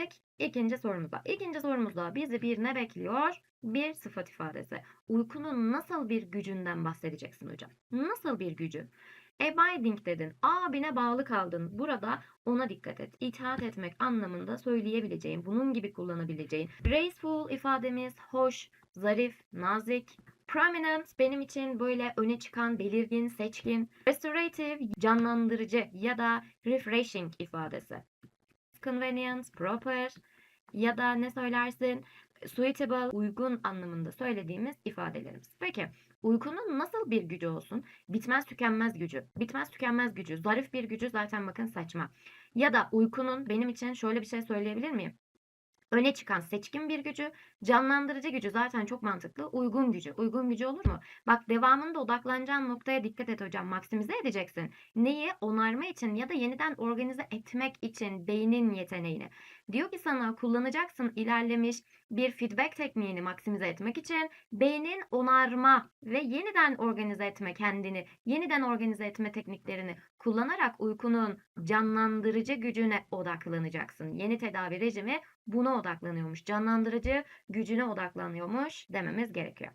Geldik ikinci sorumuza. İkinci sorumuzda bizi bir ne bekliyor? Bir sıfat ifadesi. Uykunun nasıl bir gücünden bahsedeceksin hocam? Nasıl bir gücü? Abiding dedin. Abine bağlı kaldın. Burada ona dikkat et. İtaat etmek anlamında söyleyebileceğin, bunun gibi kullanabileceğin. Graceful ifademiz hoş, zarif, nazik. Prominent benim için böyle öne çıkan, belirgin, seçkin. Restorative canlandırıcı ya da refreshing ifadesi. Convenient, proper ya da ne söylersin? Suitable, uygun anlamında söylediğimiz ifadelerimiz. Peki uykunun nasıl bir gücü olsun? Bitmez tükenmez gücü. Bitmez tükenmez gücü. Zarif bir gücü zaten bakın saçma. Ya da uykunun benim için şöyle bir şey söyleyebilir miyim? Öne çıkan seçkin bir gücü, canlandırıcı gücü zaten çok mantıklı. Uygun gücü. Uygun gücü olur mu? Bak devamında odaklanacağın noktaya dikkat et hocam. Maksimize edeceksin. Neyi? Onarma için ya da yeniden organize etmek için beynin yeteneğini. Diyor ki sana kullanacaksın ilerlemiş bir feedback tekniğini maksimize etmek için beynin onarma ve yeniden organize etme kendini, yeniden organize etme tekniklerini kullanarak uykunun canlandırıcı gücüne odaklanacaksın. Yeni tedavi rejimi buna odaklanıyormuş. Canlandırıcı gücüne odaklanıyormuş dememiz gerekiyor.